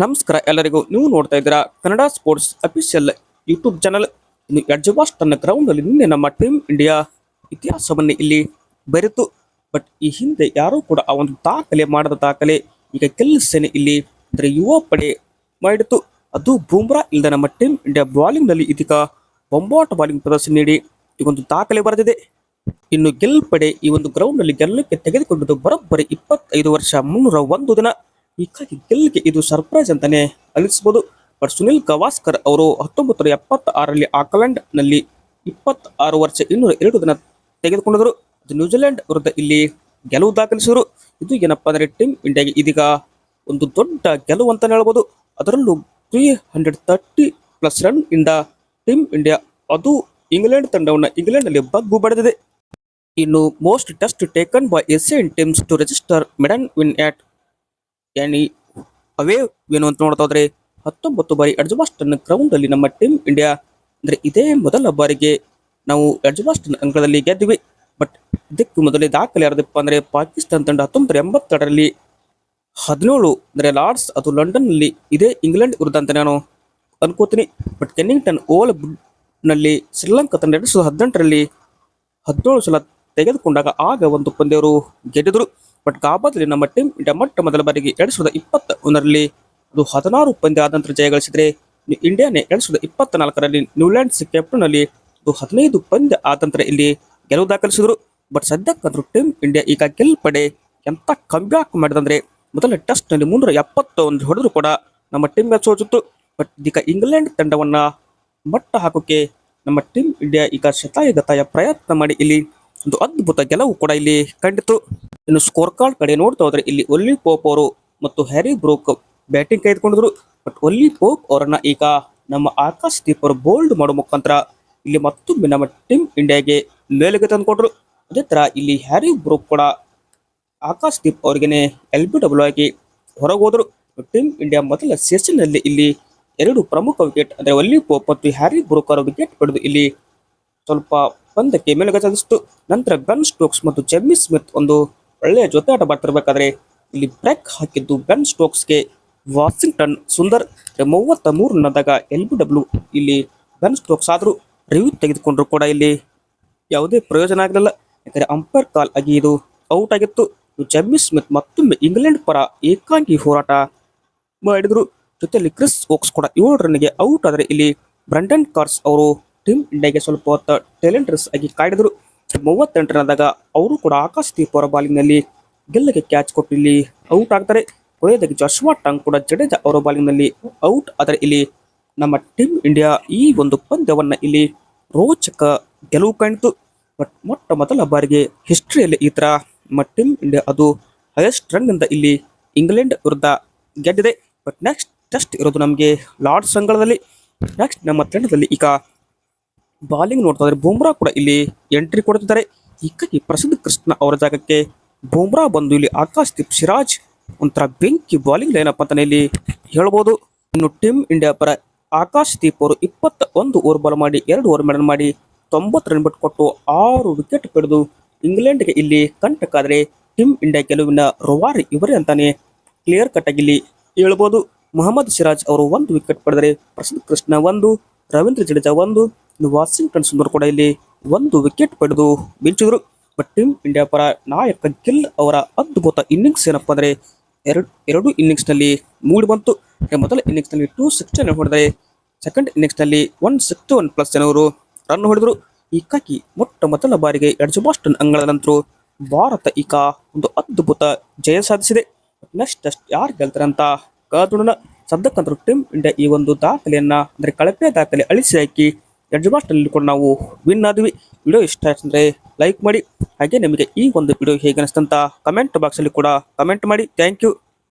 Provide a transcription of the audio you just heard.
ನಮಸ್ಕಾರ ಎಲ್ಲರಿಗೂ. ನೀವು ನೋಡ್ತಾ ಇದ್ದೀರಾ Kannada sports official YouTube channel. ಇನ್ನು ಎಡ್ಜವಾಸ್ಟ್ ತನ್ನ ಗ್ರೌಂಡ್ ಅಲ್ಲಿ ನಿನ್ನೆ ನಮ್ಮ ಟೀಮ್ ಇಂಡಿಯಾ ಇತಿಹಾಸವನ್ನು ಇಲ್ಲಿ ಬೆರೆತು. ಬಟ್ ಈ ಹಿಂದೆ ಯಾರೂ ಕೂಡ ಆ ಒಂದು ದಾಖಲೆ ಮಾಡದ ದಾಖಲೆ ಈಗ ಗೆಲ್ಲಿಸೇನೆ ಇಲ್ಲಿ ಅಂದರೆ ಯುವ ಪಡೆ ಮಾಡಿತು ಅದು ಬೂಮ್ರಾ ಇಲ್ಲದೆ ನಮ್ಮ ಟೀಮ್ ಇಂಡಿಯಾ ಬಾಲಿಂಗ್ನಲ್ಲಿ ಇದೀಗ ಬೊಂಬಾಟ್ ಬಾಲಿಂಗ್ ಪ್ರದರ್ಶನ ನೀಡಿ ಈ ಒಂದು ದಾಖಲೆ ಬರೆದಿದೆ. ಇನ್ನು ಗೆಲ್ಪಡೆ ಈ ಒಂದು ಗ್ರೌಂಡ್ನಲ್ಲಿ ಗೆಲ್ಲಕ್ಕೆ ತೆಗೆದುಕೊಂಡಿದ್ದು ಬರೋಬ್ಬರಿ ಇಪ್ಪತ್ತೈದು ವರ್ಷ ಮುನ್ನೂರ ಒಂದು ದಿನ. ಹೀಗಾಗಿ ಗೆಲ್ಲಿಗೆ ಇದು ಸರ್ಪ್ರೈಸ್ ಅಂತಾನೆ ಅನಿಸ್ಬೋದು. ಬಟ್ ಸುನಿಲ್ ಗವಾಸ್ಕರ್ ಅವರು ಹತ್ತೊಂಬತ್ತು ನೂರ ಎಪ್ಪತ್ತ ಆರರಲ್ಲಿ ಆಕ್ಲೆಂಡ್ನಲ್ಲಿ ಇಪ್ಪತ್ತಾರು ವರ್ಷ ಇನ್ನೂರ ಎರಡು ದಿನ ತೆಗೆದುಕೊಂಡರು. ಅದು ನ್ಯೂಜಿಲೆಂಡ್ ವಿರುದ್ಧ ಇಲ್ಲಿ ಗೆಲುವು ದಾಖಲಿಸಿದರು. ಇದು ಏನಪ್ಪಾ ಅಂದ್ರೆ ಟೀಮ್ ಇಂಡಿಯಾಗೆ ಇದೀಗ ಒಂದು ದೊಡ್ಡ ಗೆಲುವು ಅಂತಾನೆ ಹೇಳ್ಬೋದು. ಅದರಲ್ಲೂ three hundred thirty plus run ಇಂದ ಟೀಮ್ ಇಂಡಿಯಾ ಅದು ಇಂಗ್ಲೆಂಡ್ ತಂಡವನ್ನು ಇಂಗ್ಲೆಂಡ್ನಲ್ಲಿ ಬಗ್ಗು ಬಡಿದಿದೆ. ಇನ್ನು most test taken by Asian teams to register maiden win at any away ಏನು ಅಂತ ನೋಡ್ತಾ ಹೋದ್ರೆ ಹತ್ತೊಂಬತ್ತು ಬಾರಿ ಎಡ್ಜಬಾಸ್ಟನ್ ಗ್ರೌಂಡ್ ಅಲ್ಲಿ ನಮ್ಮ ಟೀಮ್ ಇಂಡಿಯಾ ಅಂದ್ರೆ ಇದೇ ಮೊದಲ ಬಾರಿಗೆ ನಾವು ಎಡ್ಜಬಾಸ್ಟನ್ ಅಂಗಳದಲ್ಲಿ ಗೆದ್ದಿವಿ. ಬಟ್ ಇದಕ್ಕೆ ಮೊದಲೇ ದಾಖಲೆ ಯಾರದಪ್ಪ ಅಂದ್ರೆ ಪಾಕಿಸ್ತಾನ ತಂಡ ಹತ್ತೊಂಬತ್ತು ಎಂಬತ್ತೆರಡರಲ್ಲಿ ಹದಿನೇಳು ಅಂದ್ರೆ ಲಾರ್ಡ್ಸ್ ಅದು ಲಂಡನ್ನಲ್ಲಿ ಇದೇ. ಇಂಗ್ಲೆಂಡ್ ವಿರುದ್ಧ ಅಂತ ನಾನು ಅನ್ಕೋತೀನಿ. ಬಟ್ ಕೆನ್ನಿಂಗ್ಟನ್ ಓಲ್ನಲ್ಲಿ ಶ್ರೀಲಂಕಾ ತಂಡ ಎರಡ್ ಸಾವಿರದ ಹದಿನೆಂಟರಲ್ಲಿ ಹದಿನೇಳು ಸಲ ತೆಗೆದುಕೊಂಡಾಗ ಆಗ ಒಂದು ಪಂದ್ಯವರು ಗೆದ್ದಿದ್ರು. ಬಟ್ ಗಾಬಾದಲ್ಲಿ ನಮ್ಮ ಟೀಮ್ ಇಂಡಿಯಾ ಮೊಟ್ಟ ಮೊದಲ ಬಾರಿಗೆ ಎರಡ್ ಸಾವಿರದ ಇಪ್ಪತ್ತ ಒಂದರಲ್ಲಿ ಅದು ಹದಿನಾರು ಪಂದ್ಯ ಆದ ನಂತರ ಜಯಗಳಿಸಿದ್ರೆ ಇಂಡಿಯಾನೆ ಎರಡ್ ಸಾವಿರದ ಇಪ್ಪತ್ತ ನಾಲ್ಕರಲ್ಲಿ ನ್ಯೂಲ್ಯಾಂಡ್ಸ್ ಕ್ಯಾಪ್ಟನ್ ಅಲ್ಲಿ ಅದು ಹದಿನೈದು ಪಂದ್ಯ ಆದ ನಂತರ ಇಲ್ಲಿ ಗೆಲುವು ದಾಖಲಿಸಿದ್ರು. ಬಟ್ ಸದ್ಯಕ್ಕಾದ್ರೂ ಟೀಮ್ ಇಂಡಿಯಾ ಈಗ ಗೆಲ್ಪಡೆ ಎಂತ ಕಂಬ್ಯಾಕ್ ಮಾಡಿದಂದ್ರೆ ಮೊದಲ ಟೆಸ್ಟ್ನಲ್ಲಿ ಮುನ್ನೂರ ಎಪ್ಪತ್ತೊಂದು ಹೊಡೆದ್ರು ಕೂಡ ನಮ್ಮ ಟೀಮ್ ಮ್ಯಾಚ್ ಸೋಚಿತ್ತು ಬಟ್ ಇದೀಗ ಇಂಗ್ಲೆಂಡ್ ತಂಡವನ್ನ ಮಟ್ಟ ಹಾಕೋಕೆ ನಮ್ಮ ಟೀಮ್ ಇಂಡಿಯಾ ಈಗ ಶತಾಯಗತಾಯ ಪ್ರಯತ್ನ ಮಾಡಿ ಇಲ್ಲಿ ಒಂದು ಅದ್ಭುತ ಗೆಲುವು ಕೂಡ ಇಲ್ಲಿ ಕಂಡಿತು ಇನ್ನು ಸ್ಕೋರ್ ಕಾರ್ಡ್ ಕಡೆ ನೋಡ್ತಾ ಹೋದ್ರೆ ಇಲ್ಲಿ ಒಲ್ಲಿ ಪೋಪ್ ಅವರು ಮತ್ತು ಹ್ಯಾರಿ ಬ್ರೋಕ್ ಬ್ಯಾಟಿಂಗ್ ಕೈದುಕೊಂಡಿದ್ರು ಬಟ್ ಒಲ್ಲಿ ಪೋಪ್ ಅವರನ್ನ ಈಗ ನಮ್ಮ ಆಕಾಶ್ ದೀಪ್ ಅವರು ಬೋಲ್ಡ್ ಮಾಡೋ ಮುಖಾಂತರ ಇಲ್ಲಿ ಮತ್ತೊಮ್ಮೆ ನಮ್ಮ ಟೀಮ್ ಇಂಡಿಯಾಗೆ ಮೇಲೆಗೆ ತಂದುಕೊಟ್ರು. ಅದೇ ತರ ಇಲ್ಲಿ ಹ್ಯಾರಿ ಬ್ರೋಕ್ ಕೂಡ ಆಕಾಶ್ ದೀಪ್ ಅವರಿಗೆ ಎಲ್ ಬಿ ಡಬ್ಲ್ಯೂ ಆಗಿ ಹೊರಗೆ ಹೋದ್ರು. ಟೀಮ್ ಇಂಡಿಯಾ ಮೊದಲ ಸೆಷನ್ನಲ್ಲಿ ಇಲ್ಲಿ ಎರಡು ಪ್ರಮುಖ ವಿಕೆಟ್ ಅಂದ್ರೆ ಒಲ್ಲಿ ಪೋಪ್ ಮತ್ತು ಹ್ಯಾರಿ ಬ್ರೋಕ್ ಅವರ ವಿಕೆಟ್ ಪಡೆದು ಇಲ್ಲಿ ಸ್ವಲ್ಪ ಪಂದ್ಯಕ್ಕೆ ಮೇಲುಗೈ ನಂತರ ಬೆನ್ ಸ್ಟೋಕ್ಸ್ ಮತ್ತು ಜೆಮ್ಮಿ ಸ್ಮಿತ್ ಒಂದು ಒಳ್ಳೆಯ ಜೊತೆ ಆಟ ಮಾಡ್ತಿರ್ಬೇಕಾದ್ರೆ ಇಲ್ಲಿ ಬ್ರೇಕ್ ಹಾಕಿದ್ದು ಬೆನ್ ಸ್ಟೋಕ್ಸ್ಗೆ ವಾಷಿಂಗ್ಟನ್ ಸುಂದರ್ ಮೂವತ್ತ ಮೂರು ರನ್ನದಾಗ ಎಲ್ ಬಿ ಡಬ್ಲ್ಯೂ ಇಲ್ಲಿ ಬೆನ್ ಸ್ಟೋಕ್ಸ್ ಆದರೂ ರಿವ್ಯೂ ತೆಗೆದುಕೊಂಡ್ರು ಕೂಡ ಇಲ್ಲಿ ಯಾವುದೇ ಪ್ರಯೋಜನ ಆಗಲಿಲ್ಲ. ಯಾಕಂದರೆ ಅಂಪೈರ್ ಕಾಲ್ ಆಗಿ ಇದು ಔಟ್ ಆಗಿತ್ತು. ಜಮ್ಮಿ ಸ್ಮಿತ್ ಮತ್ತೊಮ್ಮೆ ಇಂಗ್ಲೆಂಡ್ ಪರ ಏಕಾಂಗಿ ಹೋರಾಟ ಮಾಡಿದ್ರು. ಜೊತೆಯಲ್ಲಿ ಕ್ರಿಸ್ ಓಕ್ಸ್ ಕೂಡ ಏಳು ರನ್ಗೆ ಔಟ್ ಆದರೆ ಇಲ್ಲಿ ಬ್ರಂಡನ್ ಕಾರ್ಸ್ ಅವರು ಟೀಮ್ ಇಂಡಿಯಾಗೆ ಸ್ವಲ್ಪ ಹೊತ್ತು ಟೇಲೆಂಟರ್ಸ್ ಆಗಿ ಕಾಯ್ದರು ಮೂವತ್ತೆಂಟು ರನ್ದಾಗ ಅವರು ಕೂಡ ಆಕಾಶ್ ದೀಪ್ ಅವರ ಬಾಲಿಂಗ್ನಲ್ಲಿ ಗೆಲ್ಲಗೆ ಕ್ಯಾಚ್ ಕೊಟ್ಟು ಇಲ್ಲಿ ಔಟ್ ಆಗ್ತಾರೆ. ಕೊನೆಯದಾಗಿ ಜಶ್ವಾ ಟಂಗ್ ಕೂಡ ಜಡೇಜಾ ಅವರ ಬಾಲಿಂಗ್ನಲ್ಲಿ ಔಟ್ ಆದರೆ ಇಲ್ಲಿ ನಮ್ಮ ಟೀಮ್ ಇಂಡಿಯಾ ಈ ಒಂದು ಪಂದ್ಯವನ್ನ ಇಲ್ಲಿ ರೋಚಕ ಗೆಲುವು ಕಾಣಿತು. ಬಟ್ ಮೊಟ್ಟ ಮೊದಲ ಬಾರಿಗೆ ಹಿಸ್ಟ್ರಿಯಲ್ಲಿ ಈ ಥರ ನಮ್ಮ ಟೀಮ್ ಇಂಡಿಯಾ ಅದು ಹೈಯೆಸ್ಟ್ ರನ್ನಿಂದ ಇಲ್ಲಿ ಇಂಗ್ಲೆಂಡ್ ವಿರುದ್ಧ ಗೆದ್ದಿದೆ. ಬಟ್ ನೆಕ್ಸ್ಟ್ ಟೆಸ್ಟ್ ಇರೋದು ನಮಗೆ ಲಾರ್ಡ್ಸ್ ಅಂಗಳದಲ್ಲಿ ನೆಕ್ಸ್ಟ್ ನಮ್ಮ ತಂಡದಲ್ಲಿ ಈಗ ಬಾಲಿಂಗ್ ನೋಡ್ತಾ ಇದ್ರೆ ಬೂಮ್ರಾ ಕೂಡ ಇಲ್ಲಿ ಎಂಟ್ರಿ ಕೊಡ್ತಿದ್ದಾರೆ. ಹೀಗಾಗಿ ಪ್ರಸಿದ್ಧ ಕೃಷ್ಣ ಅವರ ಜಾಗಕ್ಕೆ ಬೂಮ್ರಾ ಬಂದು ಇಲ್ಲಿ ಆಕಾಶ್ ದೀಪ್ ಸಿರಾಜ್ ಒಂಥರ ಬೆಂಕಿ ಬಾಲಿಂಗ್ ಲೈನಪ್ ಅಂತಾನೆ ಇಲ್ಲಿ ಹೇಳ್ಬೋದು. ಇನ್ನು ಟೀಮ್ ಇಂಡಿಯಾ ಪರ ಆಕಾಶ್ ದೀಪ್ ಅವರು ಇಪ್ಪತ್ತ ಒಂದು ಓವರ್ ಬಾಲ್ ಮಾಡಿ, ಎರಡು ಓವರ್ ಮೇಡನ್ ಮಾಡಿ, ತೊಂಬತ್ತು ರನ್ ಬಿಟ್ಟು ಕೊಟ್ಟು ಆರು ವಿಕೆಟ್ ಪಡೆದು ಇಂಗ್ಲೆಂಡ್ಗೆ ಇಲ್ಲಿ ಕಂಟಕ್ಕಾದರೆ ಟೀಮ್ ಇಂಡಿಯಾ ಗೆಲುವಿನ ರವಾರಿ ಇವರೇ ಅಂತಾನೆ ಕ್ಲಿಯರ್ ಕಟ್ ಆಗಿ ಇಲ್ಲಿ ಹೇಳ್ಬೋದು. ಮೊಹಮ್ಮದ್ ಸಿರಾಜ್ ಅವರು ಒಂದು ವಿಕೆಟ್ ಪಡೆದರೆ ಪ್ರಸಿದ್ಧ ಕೃಷ್ಣ ಒಂದು, ರವೀಂದ್ರ ಜಡೇಜಾ ಒಂದು ವಾಷಿಂಗ್ಟನ್ ಸುಂದರ್ ಕೂಡ ಇಲ್ಲಿ ಒಂದು ವಿಕೆಟ್ ಪಡೆದು ಮಿಂಚಿದ್ರು ಬಟ್ ಟೀಮ್ ಇಂಡಿಯಾ ಪರ ನಾಯಕ ಗಿಲ್ ಅವರ ಅದ್ಭುತ ಇನ್ನಿಂಗ್ಸ್ ಏನಪ್ಪ ಅಂದ್ರೆ ಎರಡು ಎರಡು ಇನ್ನಿಂಗ್ಸ್ನಲ್ಲಿ ಮೂಡಿ ಬಂತು. ಮೊದಲ ಇನ್ನಿಂಗ್ಸ್ನಲ್ಲಿ ಟೂ ಸಿಕ್ಸ್ಟಿ ಹೊಡೆದರೆ ಸೆಕೆಂಡ್ ಇನ್ನಿಂಗ್ಸ್ನಲ್ಲಿ ಒನ್ ಸಿಕ್ಸ್ಟಿ ಒನ್ ಪ್ಲಸ್ ಜನವರು ರನ್ ಹೊಡೆದರು. ಕಾಕಿ ಮೊಟ್ಟ ಮೊದಲ ಬಾರಿಗೆ ಎಡ್ಜಬಾಸ್ಟನ್ ಅಂಗಳದ ನಂತರ ಭಾರತ ಈಗ ಒಂದು ಅದ್ಭುತ ಜಯ ಸಾಧಿಸಿದೆ. ನೆಕ್ಸ್ಟ್ ಅಷ್ಟು ಯಾರು ಗೆಲ್ತಾರೆ ಅಂತ ಕಾದು ಸದ್ಯಕ್ಕಂತರೂ ಟೀಮ್ ಇಂಡಿಯಾ ಈ ಒಂದು ದಾಖಲೆಯನ್ನ, ಅಂದ್ರೆ ಕಳಪೆ ದಾಖಲೆ ಅಳಿಸಿ ಹಾಕಿ ಎಡ್ಜಬಾಸ್ಟನ್ ಕೂಡ ನಾವು ವಿನ್ ಆದ್ವಿ. ವಿಡಿಯೋ ಇಷ್ಟ ಅಂದ್ರೆ ಲೈಕ್ ಮಾಡಿ. ಹಾಗೆ ನಿಮಗೆ ಈ ಒಂದು ವಿಡಿಯೋ ಹೇಗೆ ಅನಿಸ್ತಂತ ಕಮೆಂಟ್ ಬಾಕ್ಸಲ್ಲಿ ಕೂಡ ಕಮೆಂಟ್ ಮಾಡಿ. Thank you